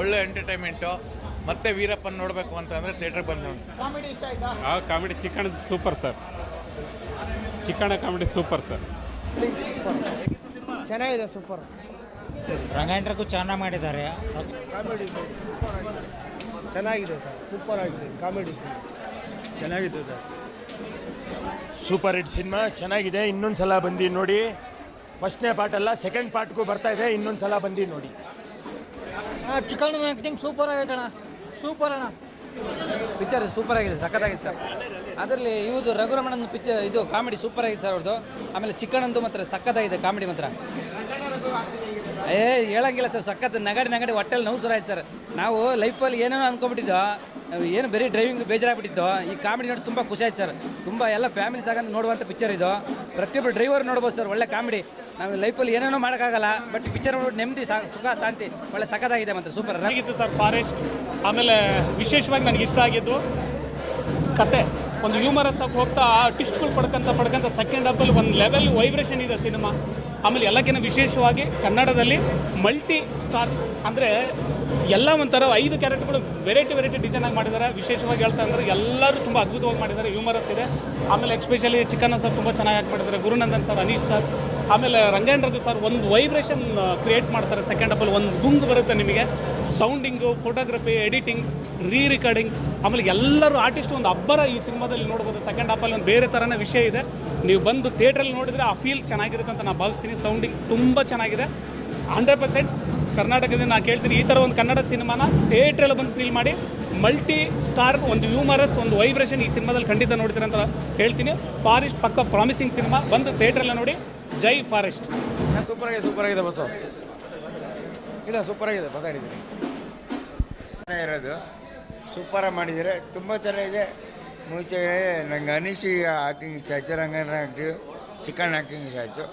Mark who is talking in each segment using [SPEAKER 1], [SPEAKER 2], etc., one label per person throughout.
[SPEAKER 1] ಒಳ್ಳೆ ಎಂಟರ್ಟೈನ್ಮೆಂಟು ಮತ್ತೆ ವೀರಪ್ಪನ ನೋಡಬೇಕು ಅಂತಂದರೆ ಥಿಯೇಟ್ರಿಗೆ ಬಂದು ನೋಡಿ
[SPEAKER 2] ಕಾಮಿಡಿ ಇಷ್ಟ ಆಯ್ತಾ?
[SPEAKER 3] ಆ comedy Chikkanna super sir Chikkanna comedy super sir
[SPEAKER 2] ಚೆನ್ನಾಗಿದೆ ಸೂಪರ್
[SPEAKER 4] ರಂಗಾಯಣರಿಗೂ ಚೆನ್ನಾಗಿ ಮಾಡಿದ್ದಾರೆ.
[SPEAKER 2] ಕಾಮಿಡಿ ಚೆನ್ನಾಗಿದೆ ಸರ್. ಸೂಪರ್ ಆಗಿದೆ. ಕಾಮಿಡಿ
[SPEAKER 5] ಚೆನ್ನಾಗಿದೆ ಸರ್. ಸೂಪರ್ ಹಿಟ್ ಸಿನಿಮಾ ಚೆನ್ನಾಗಿದೆ. ಇನ್ನೊಂದು ಸಲ ಬಂದು ನೋಡಿ. ಫಸ್ಟ್ನೇ ಪಾರ್ಟ್ ಅಲ್ಲ ಸೆಕೆಂಡ್ ಪಾರ್ಟ್ಗೂ ಬರ್ತಾ ಇದೆ. ಇನ್ನೊಂದು ಸಲ ಬಂದು ನೋಡಿ.
[SPEAKER 2] ಚಿಕನ್ ಆ್ಯಕ್ಟಿಂಗ್ ಸೂಪರ್ ಆಗೈತೆ ಅಣ್ಣ. ಸೂಪರ್ ಅಣ್ಣ.
[SPEAKER 6] ಪಿಕ್ಚರ್ ಸೂಪರ್ ಆಗಿದೆ ಸಖತ್ತಾಗಿದೆ ಸರ್ ಅದರಲ್ಲಿ ಇವ್ದು ರಘುರಮಣನ್ ಪಿಕ್ಚರ್ ಇದು ಕಾಮಿಡಿ ಸೂಪರ್ ಆಗಿದೆ ಸರ್ ಅವ್ರದ್ದು ಆಮೇಲೆ ಚಿಕ್ಕಣ್ಣಂದು ಮಾತ್ರ ಸಖತ್ತಾಗಿದೆ ಕಾಮಿಡಿ ಮಾತ್ರ. ಏ, ಹೇಳಂಗಿಲ್ಲ ಸರ್, ಸಖತ್ ನಗಡಿ ನಗಡಿ ಹೊಟ್ಟೆಲ್ಲಿ ನೋವು ಆಯ್ತು ಸರ್. ನಾವು ಲೈಫಲ್ಲಿ ಏನೇನೋ ಅಂದ್ಕೊಂಬಿಟ್ಟಿದ್ದೋ ಏನು ಬರೀ ಡ್ರೈವಿಂಗ್ ಬೇಜಾರಾಗ್ಬಿಟ್ಟಿತ್ತು ಈ ಕಾಮಿಡಿ ನೋಡಿ ತುಂಬ ಖುಷಿ ಆಯ್ತು ಸರ್. ತುಂಬ ಎಲ್ಲ ಫ್ಯಾಮಿಲಿ ತಗೊಂಡು ನೋಡುವಂಥ ಪಿಕ್ಚರ್ ಇದು. ಪ್ರತಿಯೊಬ್ಬರು ಡ್ರೈವರ್ ನೋಡ್ಬೋದು ಸರ್, ಒಳ್ಳೆ ಕಾಮಿಡಿ. ನಾವು ಲೈಫಲ್ಲಿ ಏನೇನೋ ಮಾಡೋಕ್ಕಾಗಲ್ಲ ಬಟ್ ಪಿಕ್ಚರ್ ನೋಡಿ, ನೆಮ್ಮದಿ ಸುಖ, ಶಾಂತಿ, ಒಳ್ಳೆ ಸಖತ್ತಾಗಿದೆ ಮಾತ್ರ ಸೂಪರ್
[SPEAKER 7] ಆಗಿತ್ತು ಸರ್ ಫಾರೆಸ್ಟ್? ಆಮೇಲೆ ವಿಶೇಷವಾಗಿ ನನಗೆ ಇಷ್ಟ ಆಗಿದ್ದು ಕತೆ. ಒಂದು ಹ್ಯೂಮರಸ್ ಆಗಿ ಹೋಗ್ತಾ ಟಿಸ್ಟ್ಗಳು ಪಡ್ಕೊಂತ ಪಡ್ಕೊಂತ ಸೆಕೆಂಡ್ ಹಬ್ಬಲ್ಲಿ ಒಂದು ಲೆವೆಲ್ ವೈಬ್ರೇಷನ್ ಇದೆ ಸಿನಿಮಾ. ಆಮೇಲೆ ಎಲ್ಲಕ್ಕಿಂತ ವಿಶೇಷವಾಗಿ ಕನ್ನಡದಲ್ಲಿ ಮಲ್ಟಿ ಸ್ಟಾರ್ಸ್ ಅಂದರೆ ಎಲ್ಲ ಒಂಥರ ಐದು ಕ್ಯಾರೆಕ್ಟರ್ಗಳು ವೆರೈಟಿ ವೆರೈಟಿ ಡಿಸೈನ್ ಆಗಿ ಮಾಡಿದ್ದಾರೆ. ವಿಶೇಷವಾಗಿ ಹೇಳ್ತಾ ಅಂದರೆ ಎಲ್ಲರೂ ತುಂಬ ಅದ್ಭುತವಾಗಿ ಮಾಡಿದ್ದಾರೆ. ಹ್ಯೂಮರಸ್ ಇದೆ. ಆಮೇಲೆ ಎಕ್ಸ್ಪೆಷಲಿ ಚಿಕ್ಕಣ್ಣ ಸರ್ ತುಂಬ ಚೆನ್ನಾಗಿ ಆಗಿ ಮಾಡಿದ್ದಾರೆ. ಗುರುನಂದನ್ ಸರ್ ಅನೀಶ್ ಸರ್ ಆಮೇಲೆ ರಂಗಾಯಣ ಸರ್ ಒಂದು ವೈಬ್ರೇಷನ್ ಕ್ರಿಯೇಟ್ ಮಾಡ್ತಾರೆ ಸೆಕೆಂಡ್ ಹಾಫಲ್ಲಿ ಒಂದು ಗುಂಗು ಬರುತ್ತೆ ನಿಮಗೆ. ಸೌಂಡಿಂಗು ಫೋಟೋಗ್ರಫಿ ಎಡಿಟಿಂಗ್ ರೀ ರಿಕಾರ್ಡಿಂಗ್ ಆಮೇಲೆ ಎಲ್ಲರೂ ಆರ್ಟಿಸ್ಟ್ ಒಂದು ಅಬ್ಬರ ಈ ಸಿನಿಮಾದಲ್ಲಿ ನೋಡ್ಬೋದು. ಸೆಕೆಂಡ್ ಹಾಫಲ್ಲಿ ಒಂದು ಬೇರೆ ಥರನೇ ವಿಷಯ ಇದೆ. ನೀವು ಬಂದು ಥಿಯೇಟ್ರಲ್ಲಿ ನೋಡಿದರೆ ಆ ಫೀಲ್ ಚೆನ್ನಾಗಿರುತ್ತೆ ಅಂತ ನಾನು ಭಾವಿಸ್ತೀನಿ. ಸೌಂಡಿಂಗ್ ತುಂಬ ಚೆನ್ನಾಗಿದೆ. ಹಂಡ್ರೆಡ್ ಪರ್ಸೆಂಟ್ ಕರ್ನಾಟಕದಿಂದ ನಾನು ಕೇಳ್ತೀನಿ ಈ ಥರ ಒಂದು ಕನ್ನಡ ಸಿನಿಮಾನ ಥಿಯೇಟ್ರಲ್ಲಿ ಬಂದು ಫೀಲ್ ಮಾಡಿ ಮಲ್ಟಿ ಸ್ಟಾರ್ ಒಂದು ಹ್ಯೂಮರಸ್ ಒಂದು ವೈಬ್ರೇಷನ್ ಈ ಸಿನಿಮಾದಲ್ಲಿ ಖಂಡಿತ ನೋಡ್ತೀರ ಅಂತ ಹೇಳ್ತೀನಿ. ಫಾರೆಸ್ಟ್ ಪಕ್ಕ ಪ್ರಾಮಿಸಿಂಗ್ ಸಿನಿಮಾ ಬಂದು ಥಿಯೇಟ್ರಲ್ಲಿ ನೋಡಿ. ಜೈ ಫಾರೆಸ್ಟ್
[SPEAKER 2] ಸೂಪರ್ ಆಗಿದೆ ಸೂಪರ್ ಆಗಿದೆ ಬಸ್ಸು ಇಲ್ಲ ಸೂಪರ್ ಆಗಿದೆ ಮಾತಾಡಿದ್ದೀನಿ
[SPEAKER 8] ಇರೋದು. ಸೂಪರಾಗಿ ಮಾಡಿದರೆ ತುಂಬ ಚೆನ್ನಾಗಿದೆ. ಮುಂಚೆ ನಂಗೆ ಅನಿಶಿ ಆ್ಯಕ್ಟಿಂಗ್ ಇಷ್ಟ ಆಯಿತು ರಂಗನ ಆ್ಯಕ್ಟಿವ್ ಚಿಕನ್ ಆ್ಯಕ್ಟಿಂಗ್ ಇಷ್ಟ ಆಯಿತು.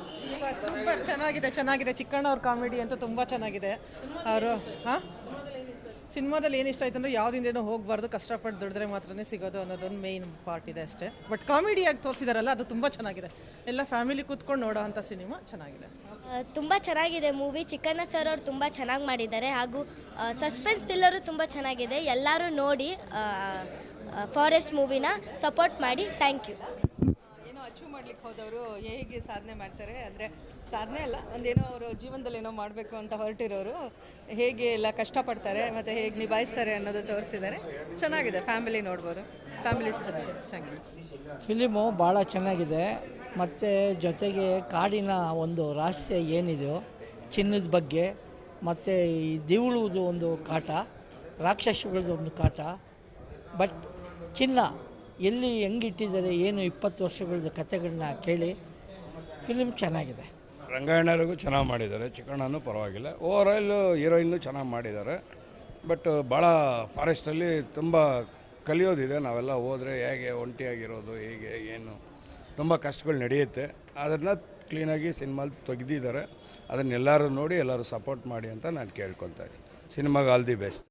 [SPEAKER 9] ಸೂಪರ್ ಚೆನ್ನಾಗಿದೆ ಚೆನ್ನಾಗಿದೆ. ಚಿಕ್ಕಣ್ಣ ಅವ್ರ ಕಾಮಿಡಿ ಅಂತೂ ತುಂಬ ಚೆನ್ನಾಗಿದೆ. ಅವರು, ಹಾಂ? ಸಿನಿಮಾದಲ್ಲಿ ಏನು ಇಷ್ಟ ಆಯ್ತು ಅಂದರೆ ಯಾವುದಿಂದೇನೋ ಹೋಗಬಾರ್ದು, ಕಷ್ಟಪಟ್ಟು ದುಡಿದ್ರೆ ಮಾತ್ರನೇ ಸಿಗೋದು ಅನ್ನೋದೊಂದು ಮೇಯ್ನ್ ಪಾರ್ಟ್ ಇದೆ ಅಷ್ಟೇ. ಬಟ್ ಕಾಮಿಡಿಯಾಗಿ ತೋರಿಸಿದಾರಲ್ಲ, ಅದು ತುಂಬ ಚೆನ್ನಾಗಿದೆ. ಎಲ್ಲ ಫ್ಯಾಮಿಲಿ ಕೂತ್ಕೊಂಡು ನೋಡೋ ಅಂಥ ಸಿನಿಮಾ ಚೆನ್ನಾಗಿದೆ.
[SPEAKER 10] ತುಂಬ ಚೆನ್ನಾಗಿದೆ ಮೂವಿ ಚಿಕ್ಕಣ್ಣ ಸರ್ ಅವರು ತುಂಬ ಚೆನ್ನಾಗಿ ಮಾಡಿದ್ದಾರೆ. ಹಾಗೂ ಸಸ್ಪೆನ್ಸ್ ಥ್ರಿಲ್ಲರು ತುಂಬ ಚೆನ್ನಾಗಿದೆ. ಎಲ್ಲರೂ ನೋಡಿ ಫಾರೆಸ್ಟ್ ಮೂವಿನ ಸಪೋರ್ಟ್ ಮಾಡಿ. ಥ್ಯಾಂಕ್ ಯು
[SPEAKER 9] ಅಚೀವ್ ಮಾಡ್ಲಿಕ್ಕೆ ಹೋದವರು ಹೇಗೆ ಸಾಧನೆ ಮಾಡ್ತಾರೆ ಅಂದರೆ ಸಾಧನೆ ಅಲ್ಲ, ಒಂದೇನೋ ಅವರು ಜೀವನದಲ್ಲಿ ಏನೋ ಮಾಡಬೇಕು ಅಂತ ಹೊರಟಿರೋರು ಹೇಗೆ ಎಲ್ಲ ಕಷ್ಟಪಡ್ತಾರೆ ಮತ್ತು ಹೇಗೆ ನಿಭಾಯಿಸ್ತಾರೆ ಅನ್ನೋದು ತೋರಿಸಿದ್ದಾರೆ. ಚೆನ್ನಾಗಿದೆ ಫ್ಯಾಮಿಲಿ ನೋಡ್ಬೋದು. ಫ್ಯಾಮಿಲಿ ಚೆನ್ನಾಗಿದೆ ಚೆನ್ನಾಗಿದೆ
[SPEAKER 11] ಫಿಲಿಮು ಭಾಳ ಚೆನ್ನಾಗಿದೆ. ಮತ್ತು ಜೊತೆಗೆ ಕಾಡಿನ ಒಂದು ರಹಸ್ಯ ಏನಿದೆಯೋ ಚಿನ್ನದ ಬಗ್ಗೆ, ಮತ್ತು ಈ ದಿವಳುವುದು ಒಂದು ಕಾಟ ರಾಕ್ಷಸಗಳದ್ದು ಒಂದು ಕಾಟ ಬಟ್ ಚಿನ್ನ. ಎಲ್ಲಿ ಹೆಂಗಿಟ್ಟಿದ್ದಾರೆ, ಏನು ಇಪ್ಪತ್ತು ವರ್ಷಗಳದ್ದು ಕಥೆಗಳನ್ನ ಕೇಳಿ ಫಿಲಿಮ್ ಚೆನ್ನಾಗಿದೆ.
[SPEAKER 12] ರಂಗಾಯಣರಿಗೂ ಚೆನ್ನಾಗಿ ಮಾಡಿದ್ದಾರೆ, ಚಿಕ್ಕಣ್ಣನೂ ಪರವಾಗಿಲ್ಲ. ಓವರಾಲ್ ಹೀರೋಯಿನ್ನು ಚೆನ್ನಾಗಿ ಮಾಡಿದ್ದಾರೆ. ಬಟ್ ಭಾಳ ಫಾರೆಸ್ಟಲ್ಲಿ ತುಂಬ ಕಲಿಯೋದಿದೆ. ನಾವೆಲ್ಲ ಹೋದರೆ ಹೇಗೆ ಒಂಟಿಯಾಗಿರೋದು, ಹೇಗೆ, ಏನು, ತುಂಬ ಕಷ್ಟಗಳು ನಡೆಯುತ್ತೆ. ಅದನ್ನು ಕ್ಲೀನಾಗಿ ಸಿನಿಮಾಲಿ ತೆಗೆದಿದ್ದಾರೆ. ಅದನ್ನೆಲ್ಲರೂ ನೋಡಿ ಎಲ್ಲರೂ ಸಪೋರ್ಟ್ ಮಾಡಿ ಅಂತ ನಾನು ಕೇಳ್ಕೊತಾ ಇದ್ದೀನಿ. ಸಿನಿಮಾಗೆ ಆಲ್ ದಿ ಬೆಸ್ಟ್